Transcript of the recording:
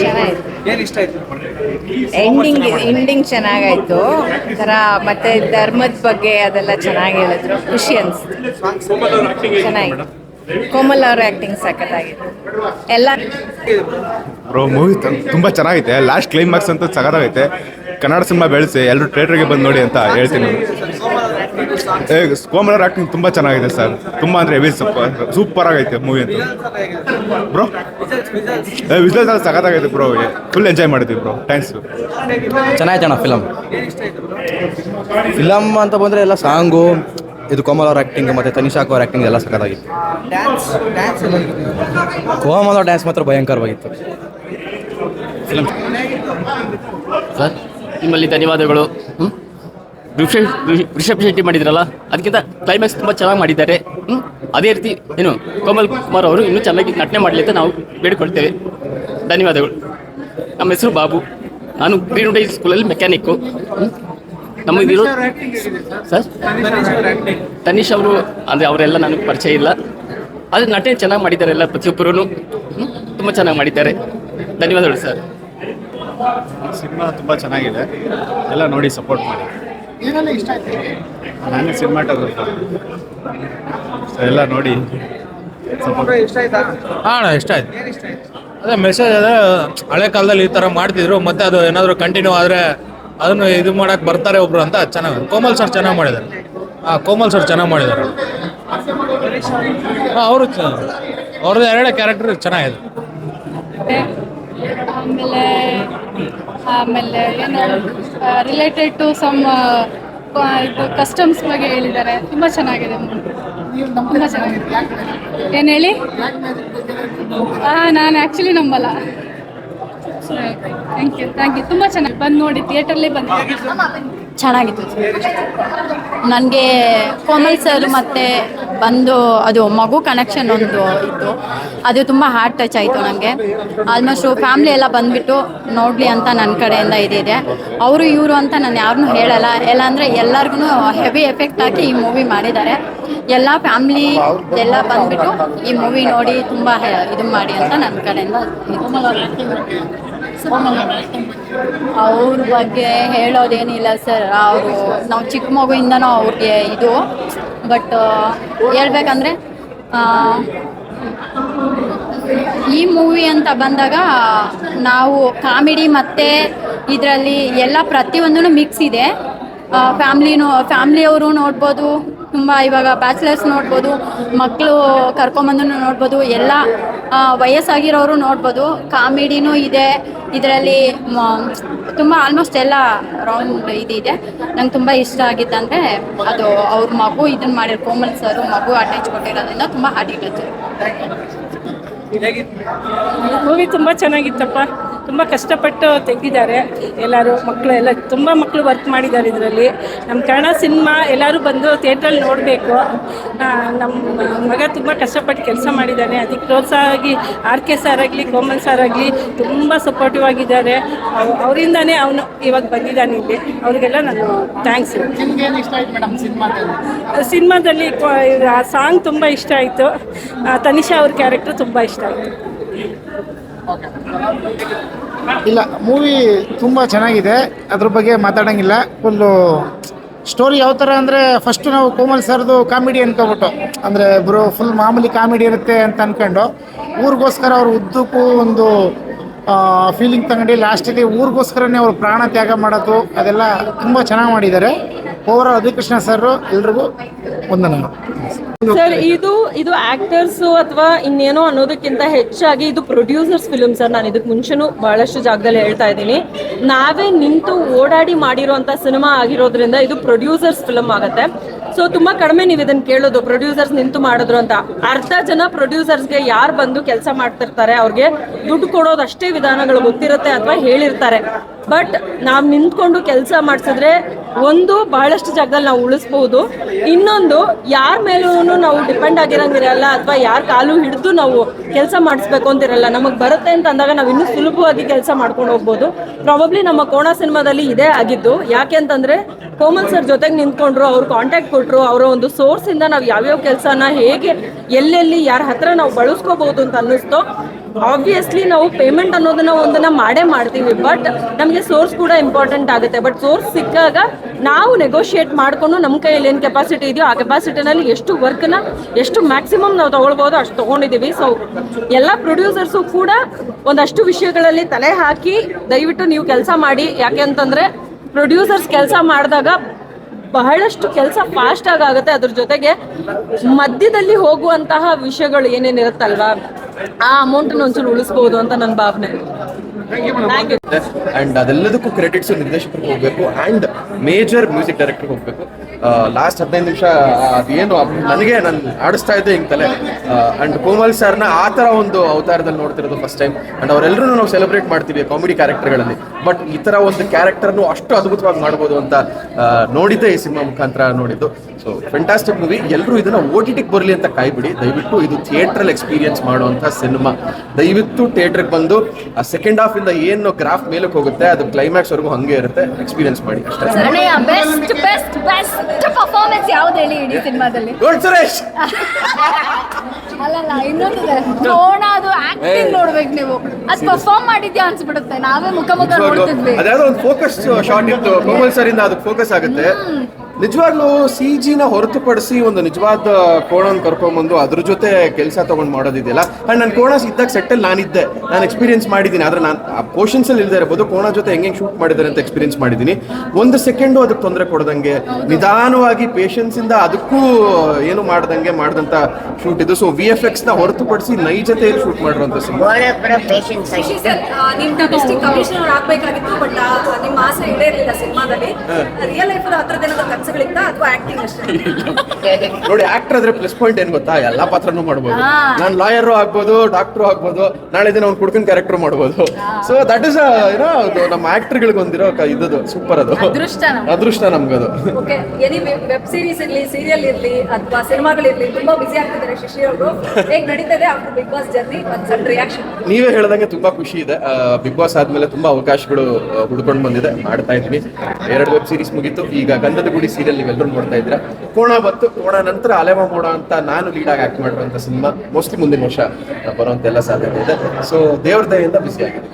ಚೆನ್ನಾಗಿತ್ತು ಏನ್ ಇಷ್ಟ ಆಯ್ತು? ಎಂಡಿಂಗ್ ಎಂಡಿಂಗ್ ಚೆನ್ನಾಗಾಯ್ತು. ಒಂಥರ ಮತ್ತೆ ಧರ್ಮದ ಬಗ್ಗೆ ಅದೆಲ್ಲ ಚೆನ್ನಾಗಿ ಹೇಳಿದ್ರು. ಖುಷಿ ಅನಿಸ್ತು. ಚೆನ್ನಾಗಿತ್ತು. ಕೋಮಲ್ ಅವ್ರ ಆ್ಯಕ್ಟಿಂಗ್ ಸಖತ್ತಾಗಿತ್ತು. ಎಲ್ಲ ಬ್ರೋ ಮೂವಿ ತುಂಬ ಚೆನ್ನಾಗಿದೆ ಲಾಸ್ಟ್ ಕ್ಲೈಮ್ಯಾಕ್ಸ್ ಅಂತ ಸಖತ್ತಾಗೈತೆ. ಕನ್ನಡ ಸಿನಿಮಾ ಬೆಳೆಸಿ ಎಲ್ಲರೂ ಥಿಯೇಟ್ರಿಗೆ ಬಂದು ನೋಡಿ ಅಂತ ಹೇಳ್ತೀನಿ ಕೋಮಲರ್ ಆಕ್ಟಿಂಗ್ ತುಂಬಾ ಚೆನ್ನಾಗಿದೆ ಸರ್ ತುಂಬಾ ಅಂದ್ರೆ ಹೆವಿ ಸೂಪರ್ ಆಗೈತೆ ಮೂವಿ ಅಂತ. ಬ್ರೋ ಎಲ್ಲ ಸಗದಾಗೈತೆ ಬ್ರೋ ಫುಲ್ ಎಂಜಾಯ್ ಮಾಡಿದ್ವಿ ಬ್ರೋ ಥ್ಯಾಂಕ್ಸ್ ಚೆನ್ನಾಗಿತ್ತಣ ಫಿಲಮ್ ಫಿಲಮ್ ಅಂತ ಬಂದರೆ ಎಲ್ಲ ಸಾಂಗು ಇದು ಕೋಮಲ್ ಅವ್ರ ಆ್ಯಕ್ಟಿಂಗ್ ಮತ್ತು ತನಿಷಾಕ್ ಅವ್ರ ಆ್ಯಕ್ಟಿಂಗ್ ಎಲ್ಲ ಸಖತ್ತಾಗಿತ್ತು? ಕೋಮಲ್ ಅವ್ರ ಡ್ಯಾನ್ಸ್ ಮಾತ್ರ ಭಯಂಕರವಾಗಿತ್ತು. ಫಿಲಮ್ ಸರ್ ನಿಮ್ಮಲ್ಲಿ ಧನ್ಯವಾದಗಳು. ಹ್ಮ್? ರಿಷಬ್ ಶೆಟ್ಟಿ ಮಾಡಿದ್ರಲ್ಲ ಅದಕ್ಕಿಂತ ಕ್ಲೈಮ್ಯಾಕ್ಸ್ ತುಂಬ ಚೆನ್ನಾಗಿ ಮಾಡಿದ್ದಾರೆ? ಅದೇ ರೀತಿ ಏನು ಕೋಮಲ್ ಕುಮಾರ್ ಅವರು ಇನ್ನೂ ಚೆನ್ನಾಗಿ ನಟನೆ ಮಾಡಲಿ ಅಂತ ನಾವು ಬೇಡಿಕೊಳ್ತೇವೆ. ಧನ್ಯವಾದಗಳು. ನಮ್ಮ ಹೆಸರು ಬಾಬು. ನಾನು ಗ್ರೀನ್ ಡೈ ಸ್ಕೂಲಲ್ಲಿ ಮೆಕ್ಯಾನಿಕ್ಕು? ನಮಗಿರೋ ಸರ್. ತನೀಶ್ ಅವರು ಅಂದರೆ ಅವರೆಲ್ಲ ನನಗೆ ಪರಿಚಯ ಇಲ್ಲ. ಆದರೆ ನಟನೆ ಚೆನ್ನಾಗಿ ಮಾಡಿದ್ದಾರೆ ಎಲ್ಲ ಪ್ರತಿಯೊಬ್ಬರೂ ತುಂಬ ಚೆನ್ನಾಗಿ ಮಾಡಿದ್ದಾರೆ. ಧನ್ಯವಾದಗಳು ಸರ್. ಸಿನಿಮಾ ತುಂಬ ಚೆನ್ನಾಗಿದೆ. ಎಲ್ಲ ನೋಡಿ ಸಪೋರ್ಟ್ ಮಾಡಿ. ನಾನು ಸಿನಿಮಾಟೋಗ್ರಫರ್ ಎಲ್ಲ ನೋಡಿ. ಹಾಂ ಇಷ್ಟ ಆಯ್ತಾ? ಹಾ ಇಷ್ಟ ಆಯ್ತು. ಏನ್ ಇಷ್ಟ ಆಯ್ತು? ಅದೇ ಮೆಸೇಜ್ ಅದೇ ಹಳೆ ಕಾಲದಲ್ಲಿ ಈ ಥರ ಮಾಡ್ತಿದ್ರು ಮತ್ತೆ ಅದು ಏನಾದರೂ ಕಂಟಿನ್ಯೂ ಆದರೆ ಅದನ್ನು ಇದು ಮಾಡಕ್ಕೆ ಬರ್ತಾರೆ ಒಬ್ರು ಅಂತ ಚೆನ್ನಾಗಿ ಕೋಮಲ್ ಸರ್ ಚೆನ್ನಾಗಿ ಮಾಡಿದ್ದಾರೆ. ಹಾಂ ಕೋಮಲ್ ಸರ್ ಚೆನ್ನಾಗಿ ಮಾಡಿದ್ದಾರೆ. ಹಾಂ ಅವರು ಅವ್ರದ್ದು ಎರಡೇ ಕ್ಯಾರೆಕ್ಟರ್ ಚೆನ್ನಾಗಿದೆ. ಆಮೇಲೆ ಆಮೇಲೆ ಏನು ರಿಲೇಟೆಡ್ ಟು ಸಮ್ ಇದು ಕಸ್ಟಮ್ಸ್ ಬಗ್ಗೆ ಹೇಳಿದ್ದಾರೆ. ತುಂಬ ಚೆನ್ನಾಗಿದೆ. ತುಂಬ ಚೆನ್ನಾಗಿದೆ. ಏನು ಹೇಳಿ? ಹಾಂ ನಾನು ಆ್ಯಕ್ಚುಲಿ ನಂಬಲ್ಲ. ಥ್ಯಾಂಕ್ ಯು ಥ್ಯಾಂಕ್ ಯು ತುಂಬ ಚೆನ್ನಾಗಿ ಬಂದು ನೋಡಿ ಥಿಯೇಟರ್ಲೇ ಬಂದು ಚೆನ್ನಾಗಿತ್ತು. ನನಗೆ ಕೋಮಲ್ ಸರ್ ಮತ್ತು ಬಂದು ಅದು ಮಗು ಕನೆಕ್ಷನ್ ಒಂದು ಇತ್ತು. ಅದು ತುಂಬ ಹಾರ್ಟ್ ಟಚ್ ಆಯಿತು ನನಗೆ ಆಲ್ಮೋಸ್ಟು ಫ್ಯಾಮ್ಲಿ ಎಲ್ಲ ಬಂದುಬಿಟ್ಟು ನೋಡಲಿ ಅಂತ ನನ್ನ ಕಡೆಯಿಂದ ಇದಿದೆ. ಅವರು ಇವರು ಅಂತ ನಾನು ಯಾರನ್ನೂ ಹೇಳಲ್ಲ. ಎಲ್ಲ ಅಂದರೆ ಎಲ್ಲರಿಗೂ ಹೆವಿ ಎಫೆಕ್ಟ್ ಹಾಕಿ ಈ ಮೂವಿ ಮಾಡಿದ್ದಾರೆ. ಎಲ್ಲ ಫ್ಯಾಮ್ಲಿ ಎಲ್ಲ ಬಂದುಬಿಟ್ಟು ಈ ಮೂವಿ ನೋಡಿ ತುಂಬ ಇದು ಮಾಡಿ ಅಂತ ನನ್ನ ಕಡೆಯಿಂದ ಅವ್ರ ಬಗ್ಗೆ ಹೇಳೋದೇನಿಲ್ಲ ಸರ್. ಅವರು ನಾವು ಚಿಕ್ಕ ಮಗುವಿಂದನೂ ಅವ್ರಿಗೆ ಇದು. ಬಟ್ ಹೇಳ್ಬೇಕಂದ್ರೆ ಈ ಮೂವಿ ಅಂತ ಬಂದಾಗ ನಾವು ಕಾಮಿಡಿ ಮತ್ತು ಇದರಲ್ಲಿ ಎಲ್ಲ ಪ್ರತಿಯೊಂದೂ ಮಿಕ್ಸ್ ಇದೆ. ಫ್ಯಾಮ್ಲಿನೂ ಫ್ಯಾಮ್ಲಿಯವರು ನೋಡ್ಬೋದು ತುಂಬ ಇವಾಗ ಬ್ಯಾಚುಲರ್ಸ್ ನೋಡ್ಬೋದು ಮಕ್ಕಳು ಕರ್ಕೊಂಬಂದು ನೋಡ್ಬೋದು, ಎಲ್ಲ ವಯಸ್ಸಾಗಿರೋರು ನೋಡ್ಬೋದು, ಕಾಮಿಡಿನೂ ಇದೆ. ಇದರಲ್ಲಿ ತುಂಬ ಆಲ್ಮೋಸ್ಟ್ ಎಲ್ಲ ರೌಂಡ್ ಇದಿದೆ ನಂಗೆ ತುಂಬ ಇಷ್ಟ ಆಗಿದ್ದಂದರೆ ಅದು ಅವ್ರ ಮಗು ಇದನ್ನು ಮಾಡಿರೋ ಕೋಮಲ್ ಸರು ಮಗು ಅಟ್ಯಾಚ್ ಕೊಟ್ಟಿರೋದ್ರಿಂದ ತುಂಬ ಹೇಗಿತ್ತು? ಮೂವಿ ತುಂಬ ಚೆನ್ನಾಗಿತ್ತಪ್ಪ. ತುಂಬ ಕಷ್ಟಪಟ್ಟು ತೆಗೆದಿದ್ದಾರೆ. ಎಲ್ಲರೂ ಮಕ್ಕಳು ಎಲ್ಲ ತುಂಬ ಮಕ್ಕಳು ವರ್ಕ್ ಮಾಡಿದ್ದಾರೆ ಇದರಲ್ಲಿ. ನಮ್ಮ ಕನ್ನಡ ಸಿನಿಮಾ ಎಲ್ಲರೂ ಬಂದು ಥಿಯೇಟ್ರಲ್ಲಿ ನೋಡಬೇಕು. ನಮ್ಮ ಮಗ ತುಂಬ ಕಷ್ಟಪಟ್ಟು ಕೆಲಸ ಮಾಡಿದ್ದಾನೆ. ಅದಕ್ಕೆ ಪ್ರೋತ್ಸಾಹ ಆಗಿ ಆರ್ ಕೆ ಸರ್ ಆಗಲಿ ಕೋಮಲ್ ಸರ್ ಆಗಲಿ ತುಂಬ ಸಪೋರ್ಟಿವ್ ಆಗಿದ್ದಾರೆ. ಅವರಿಂದನೇ ಅವನು ಇವಾಗ ಬಂದಿದ್ದಾನೆ ಇಲ್ಲಿ. ಅವರಿಗೆಲ್ಲ ನಾನು ಥ್ಯಾಂಕ್ಸ್ ಸಿನಿಮಾದಲ್ಲಿ? ಆ ಸಾಂಗ್ ತುಂಬ ಇಷ್ಟ ಆಯಿತು. ತನಿಷಾ ಅವ್ರ ಕ್ಯಾರೆಕ್ಟರ್ ತುಂಬ ಇಷ್ಟ ಆಯಿತು. ಇಲ್ಲ ಮೂವಿ ತುಂಬ ಚೆನ್ನಾಗಿದೆ. ಅದ್ರ ಬಗ್ಗೆ ಮಾತಾಡೋಂಗಿಲ್ಲ. ಫುಲ್ಲು ಸ್ಟೋರಿ ಯಾವ ಥರ ಅಂದರೆ ಫಸ್ಟು ನಾವು ಕೋಮಲ್ ಸರ್ದು ಕಾಮಿಡಿ ಅನ್ಕೊಬಿಟ್ಟು. ಅಂದರೆ ಬ್ರೋ ಫುಲ್ ಮಾಮೂಲಿ ಕಾಮಿಡಿ ಇರುತ್ತೆ ಅಂತ ಅಂದ್ಕೊಂಡು ಊರಿಗೋಸ್ಕರ ಅವ್ರ ಉದ್ದಕ್ಕೂ ಒಂದು ಫೀಲಿಂಗ್ ತಗೊಂಡು ಲಾಸ್ಟಲ್ಲಿ ಊರಿಗೋಸ್ಕರನೇ ಅವ್ರು ಪ್ರಾಣ ತ್ಯಾಗ ಮಾಡೋದು, ಅದೆಲ್ಲ ತುಂಬ ಚೆನ್ನಾಗಿ ಮಾಡಿದ್ದಾರೆ. ಓವರ್ ಅಭಿಕೃಷ್ಣ ಸರ್ ಎಲ್ರಿಗೂ ವಂದನೆಗಳು. ಸರ್ ಇದು ಇದು ಆಕ್ಟರ್ಸ್ ಅಥವಾ ಇನ್ನೇನೋ ಅನ್ನೋದಕ್ಕಿಂತ ಹೆಚ್ಚಾಗಿ ಇದು ಪ್ರೊಡ್ಯೂಸರ್ಸ್ ಫಿಲ್ಮ್ ಸರ್ ನಾನು ಇದಕ್ಕೆ ಮುಂಚೆನೂ ಬಹಳಷ್ಟು ಜಾಗದಲ್ಲಿ ಹೇಳ್ತಾ ಇದ್ದೀನಿ. ನಾವೇ ನಿಂತು ಓಡಾಡಿ ಮಾಡಿರೋಂಥ ಸಿನಿಮಾ ಆಗಿರೋದ್ರಿಂದ ಇದು ಪ್ರೊಡ್ಯೂಸರ್ಸ್ ಫಿಲ್ಮ್ ಆಗುತ್ತೆ. ಸೊ ತುಂಬಾ ಕಡಿಮೆ ನೀವು ಇದನ್ನ ಕೇಳೋದು ಪ್ರೊಡ್ಯೂಸರ್ಸ್ ನಿಂತು ಮಾಡಿದ್ರು ಅಂತ. ಅರ್ಧ ಜನ ಪ್ರೊಡ್ಯೂಸರ್ಸ್ಗೆ ಯಾರು ಬಂದು ಕೆಲಸ ಮಾಡ್ತಿರ್ತಾರೆ, ಅವ್ರಿಗೆ ದುಡ್ಡು ಕೊಡೋದು ಅಷ್ಟೇ ವಿಧಾನಗಳು ಗೊತ್ತಿರುತ್ತೆ ಅಥವಾ ಹೇಳಿರ್ತಾರೆ. ಬಟ್ ನಾವು ನಿಂತ್ಕೊಂಡು ಕೆಲಸ ಮಾಡಿಸಿದ್ರೆ ಒಂದು ಬಹಳಷ್ಟು ಜಾಗದಲ್ಲಿ ನಾವು ಉಳಿಸ್ಬಹುದು ಇನ್ನೊಂದು, ಯಾರ ಮೇಲೂ ನಾವು ಡಿಪೆಂಡ್ ಆಗಿರಂಗಿರಲ್ಲ ಅಥವಾ ಯಾರ ಕಾಲು ಹಿಡಿದು ನಾವು ಕೆಲಸ ಮಾಡಿಸ್ಬೇಕು ಅಂತಿರಲ್ಲ, ನಮಗೆ ಬರುತ್ತೆ ಅಂತ ಅಂದಾಗ ನಾವು ಇನ್ನೂ ಸುಲಭವಾಗಿ ಕೆಲಸ ಮಾಡ್ಕೊಂಡು ಹೋಗ್ಬೋದು. ಪ್ರಾಬಬ್ಲಿ ನಮ್ಮ ಕೋಣ ಸಿನಿಮಾದಲ್ಲಿ ಇದೇ ಆಗಿದ್ದು. ಯಾಕೆ ಅಂತಂದ್ರೆ, ಕೋಮಲ್ ಸರ್ ಜೊತೆಗೆ ನಿಂತ್ಕೊಂಡ್ರು, ಅವ್ರು ಕಾಂಟ್ಯಾಕ್ಟ್ ಕೊಟ್ಟರು ಅವರ ಒಂದು ಸೋರ್ಸಿಂದ ನಾವು ಯಾವ್ಯಾವ ಕೆಲಸನ ಹೇಗೆ, ಎಲ್ಲೆಲ್ಲಿ, ಯಾರ ಹತ್ರ ನಾವು ಬಳಸ್ಕೋಬಹುದು ಅಂತ ಅನ್ನಿಸ್ತು. ಆಬ್ವಿಯಸ್ಲಿ ನಾವು ಪೇಮೆಂಟ್ ಅನ್ನೋದನ್ನ ಒಂದನ್ನ ಮಾಡೇ ಮಾಡ್ತೀವಿ ಬಟ್ ನಮಗೆ ಸೋರ್ಸ್ ಕೂಡ ಇಂಪಾರ್ಟೆಂಟ್ ಆಗುತ್ತೆ. ಬಟ್ ಸೋರ್ಸ್ ಸಿಕ್ಕಾಗ ನಾವು ನೆಗೋಷಿಯೇಟ್ ಮಾಡ್ಕೊಂಡು ನಮ್ಮ ಕೈಯಲ್ಲಿ ಏನು ಕೆಪಾಸಿಟಿ ಇದೆಯೋ ಆ ಕೆಪಾಸಿಟಿನಲ್ಲಿ ಎಷ್ಟು ವರ್ಕ್ನ ಎಷ್ಟು ಮ್ಯಾಕ್ಸಿಮಮ್ ನಾವು ತಗೊಳ್ಬೋದು ಅಷ್ಟು ತೊಗೊಂಡಿದ್ದೀವಿ. ಸೊ ಎಲ್ಲ ಪ್ರೊಡ್ಯೂಸರ್ಸು ಕೂಡ ಒಂದಷ್ಟು ವಿಷಯಗಳಲ್ಲಿ ತಲೆ ಹಾಕಿ ದಯವಿಟ್ಟು ನೀವು ಕೆಲಸ ಮಾಡಿ. ಯಾಕೆ ಅಂತಂದರೆ ಪ್ರೊಡ್ಯೂಸರ್ಸ್ ಕೆಲಸ ಮಾಡಿದಾಗ ಬಹಳಷ್ಟು ಕೆಲಸ ಫಾಸ್ಟ್ ಆಗಿ ಆಗುತ್ತೆ ಅದ್ರ ಜೊತೆಗೆ ಮಧ್ಯದಲ್ಲಿ ಹೋಗುವಂತಹ ವಿಷಯಗಳು ಏನೇನಿರುತ್ತಲ್ವಾ? ಆ ಅಮೌಂಟ್ ಒಂಚೂರು ಉಳಿಸ್ಬೋದು ಅಂತ ನನ್ನ ಭಾವನೆ. ಥ್ಯಾಂಕ್ ಯು ಅಂಡ್ ಅದೆಲ್ಲದಕ್ಕೂ ಕ್ರೆಡಿಟ್ಸ್ ನಿರ್ದೇಶಕರಿಗೆ ಹೋಗ್ಬೇಕು ಅಂಡ್ ಮೇಜರ್ ಮ್ಯೂಸಿಕ್ ಡೈರೆಕ್ಟರ್ ಹೋಗ್ಬೇಕು. ಲಾಸ್ಟ್ ಹದಿನೈದು ನಿಮಿಷ ಅದೇನು, ನನಗೆ ನಾನು ಆಡಿಸ್ತಾ ಇದ್ದೆ ಹಿಂಗೆ ತಲೆ. ಅಂಡ್ ಕೋಮಲ್ ಸರ್ನ ಆ ಥರ ಒಂದು ಅವತಾರದಲ್ಲಿ ನೋಡ್ತಿರೋದು ಫಸ್ಟ್ ಟೈಮ್ ಅಂಡ್ ಅವರೆಲ್ಲರೂ ನಾವು ಸೆಲೆಬ್ರೇಟ್ ಮಾಡ್ತೀವಿ ಕಾಮಿಡಿ ಕ್ಯಾರೆಕ್ಟರ್ಗಳಲ್ಲಿ ಬಟ್ ಈ ಥರ ಒಂದು ಕ್ಯಾರೆಕ್ಟರ್ನು ಅಷ್ಟು ಅದ್ಭುತವಾಗಿ ಮಾಡ್ಬೋದು ಅಂತ ನೋಡಿದ್ದೆ ಈ ಸಿನಿಮಾ ಮುಖಾಂತರ ನೋಡಿದ್ದು. ಸೊ ಫೆಂಟಾಸ್ಟಿಕ್ ಮೂವಿ ಎಲ್ಲರೂ ಇದನ್ನ ಓ ಟಿ ಟಿಗೆ ಬರಲಿ ಅಂತ ಕಾಯ್ಬಿಡಿ. ದಯವಿಟ್ಟು ಇದು ಥಿಯೇಟ್ರಲ್ಲಿ ಎಕ್ಸ್ಪೀರಿಯನ್ಸ್ ಮಾಡುವಂಥ ಸಿನಿಮಾ. ದಯವಿಟ್ಟು ಥಿಯೇಟ್ರಿಗೆ ಬಂದು ಸೆಕೆಂಡ್ ಹಾಫ್ ಇಂದ ಏನು ಗ್ರಾಫ್ ಮೇಲಕ್ಕೆ ಹೋಗುತ್ತೆ ಅದು ಕ್ಲೈಮ್ಯಾಕ್ಸ್ ವರೆಗೂ ಹಂಗೆ ಇರುತ್ತೆ. ಎಕ್ಸ್ಪೀರಿಯನ್ಸ್ ಮಾಡಿ ಅಷ್ಟೇ. ಸರಣಿಯ ಬೆಸ್ಟ್ ಬೆಸ್ಟ್ ಬೆಸ್ಟ್ ಪರ್ಫಾರ್ಮೆನ್ಸ್ ಯಾವ್ದು ಹೇಳಿ ಇಡೀ ಸಿನಿಮಾದಲ್ಲಿ? ಗೋಲ್ಡ್ ಸುರೇಶ್ ಅಲ್ಲಲ್ಲ ಇನ್ನೊಂದಿದೆ. ನೋಣ ಅದು ಆಕ್ಟಿಂಗ್ ನೋಡ್ಬೇಕು ನೀವು. ಅದು ಪರ್ಫಾರ್ಮ್ ಮಾಡಿದ್ಯಾ ಅನ್ಸ್ಬಿಡುತ್ತೆ. ನಾವೇ ಮುಖ ಮುಖ ನೋಡ್ತಿದ್ವಿ. ಅದ್ಯಾವುದೋ ಒಂದು ಫೋಕಸ್ ಶಾರ್ಟ್ ಇತ್ತು. ಕೋಮಲ್ ಸರ್ ಇಂದ ಅದಕ್ಕೆ ಫೋಕಸ್ ಆಗುತ್ತೆ. ನಿಜವಾಗ್ಲೂ ಸಿ ಜಿನ ಹೊರತುಪಡಿಸಿ ಒಂದು ನಿಜವಾದ ಕೋಣನ್ ಕರ್ಕೊಂಬಂದು ಅದ್ರ ಜೊತೆ ಕೆಲಸ ತಗೊಂಡು ಮಾಡೋದಿದೆಯಲ್ಲ? ಅಂಡ್ ನನ್ನ ಕೋಣ ಇದ್ದಾಗ ಸೆಟ್ಟಲ್ಲಿ ನಾನಿದ್ದೆ. ನಾನು ಎಕ್ಸ್ಪೀರಿಯನ್ಸ್ ಮಾಡಿದ್ದೀನಿ ಆದರೆ ನಾನು ಆ ಪೋಷನ್ಸ್ ಅಲ್ಲಿ ಇಲ್ಲದೆ ಇರ್ಬೋದು ಕೋಣ ಜೊತೆ ಹೆಂಗೆ ಶೂಟ್ ಮಾಡಿದ್ದಾರೆ ಅಂತ ಎಕ್ಸ್ಪೀರಿಯನ್ಸ್ ಮಾಡಿದ್ದೀನಿ ಒಂದು ಸೆಕೆಂಡು ಅದಕ್ಕೆ ತೊಂದರೆ ಕೊಡದಂಗೆ ನಿಧಾನವಾಗಿ ಪೇಷನ್ಸ್ ಇಂದ ಅದಕ್ಕೂ ಏನು ಮಾಡ್ದಂಗೆ ಮಾಡಿದಂಥ ಶೂಟ್ ಇದು. ಸೊ ವಿ ಎಫ್ ಎಕ್ಸ್ನ ಹೊರತುಪಡಿಸಿ ನೈಜತೆಯಲ್ಲಿ ಶೂಟ್ ಮಾಡಿರುವಂತ ಸಿನಿಮಾ ನಿಮ್ದು ಡಿಸ್ಟ್ರಿಕ್ಟ್ ಕಮಿಷನರ್ ಆಗ್ಬೇಕಾಗಿತ್ತು ಬಟ್ ನಿಮ್ಮ ಆಸೆ ಈಡೇರಲಿಲ್ಲ ಸಿನಿಮಾದಲ್ಲಿ. ರಿಯಲ್ ಲೈಫ್ ಹತ್ರದ ಅಥವಾ ಆಕ್ಟಿಂಗ್ ಅಷ್ಟೇ? ನೋಡಿ ಆಕ್ಟರ್ ಆದ್ರೆ ಪ್ಲಸ್ ಪಾಯಿಂಟ್ ಏನ್ ಗೊತ್ತಾ? ಎಲ್ಲಾ ಪಾತ್ರನೂ ಮಾಡ್ಬೋದು. ನಾನು ಲಾಯರ್ ಆಗ್ಬೋದು ಡಾಕ್ಟರ್ ಆಗ್ಬೋದು ನಾಳೆ ದಿನ ಅವ್ನು ಕುಡ್ಕನ್ ಕ್ಯಾರೆಕ್ಟರ್ ಮಾಡ್ಬೋದು. ಸೊ ದಟ್ ಇಸ್ ಏನೋ ನಮ್ಮ ಆಕ್ಟರ್ಗಳಿಗೆ ಒಂದಿರೋ ಇದ್ದದು ಸೂಪರ್ ಅದು. ಅದೃಷ್ಟ ನಮ್ಗೆ. ಅದೃಷ್ಟ ನಮ್ಗದು. ವೆಬ್ ಸೀರೀಸ್ ಇರ್ಲಿ ಸೀರಿಯಲ್ ಇರ್ಲಿ ಅಥವಾ ಸಿನಿಮಾಗಳಿರ್ಲಿ ತುಂಬಾ ಬಿಸಿ ಆಗ್ತಿದ್ದಾರೆ ಶಶಿ ಅವರು. ಹೇಗ್ ನಡೀತದೆ ಆಫ್ಟರ್ ಬಿಗ್ ಬಾಸ್ ಜರ್ನಿ ಒಂದು ರಿಯಾಕ್ಷನ್ ನೀವೇ ಹೇಳ್ದಂಗೆ ತುಂಬಾ ಖುಷಿ ಇದೆ. ಬಿಗ್ ಬಾಸ್ ಆದ್ಮೇಲೆ ತುಂಬಾ ಅವಕಾಶಗಳು ಹುಡ್ಕೊಂಡು ಬಂದಿದೆ. ಮಾಡ್ತಾ ಇದ್ವಿ. ಎರಡು ವೆಬ್ ಸೀರೀಸ್ ಮುಗಿತು. ಈಗ ಗಂಧದ ಗುಡಿ ಸೀರಿಯಲ್ ನೀವೆಲ್ಲರೂ ನೋಡ್ತಾ ಇದ್ದೀರಾ? ಕೋಣ ಬತ್ತು ಕೋಣ ನಂತರ ಅಲೆಮ ಮೋಡ ಅಂತ ನಾನು ಲೀಡ್ ಆಗಿ ಆಕ್ಟ್ ಮಾಡಿರುವಂತ ಸಿನಿಮಾ ಮೋಸ್ಟ್ಲಿ ಮುಂದಿನ ವರ್ಷ ಬರುವಂತ ಎಲ್ಲ ಸಾಧ್ಯತೆ ಇದೆ. ಸೊ ದೇವ್ರ ದಯೆಯಿಂದ ಬಿಸಿ ಆಗಿದೆ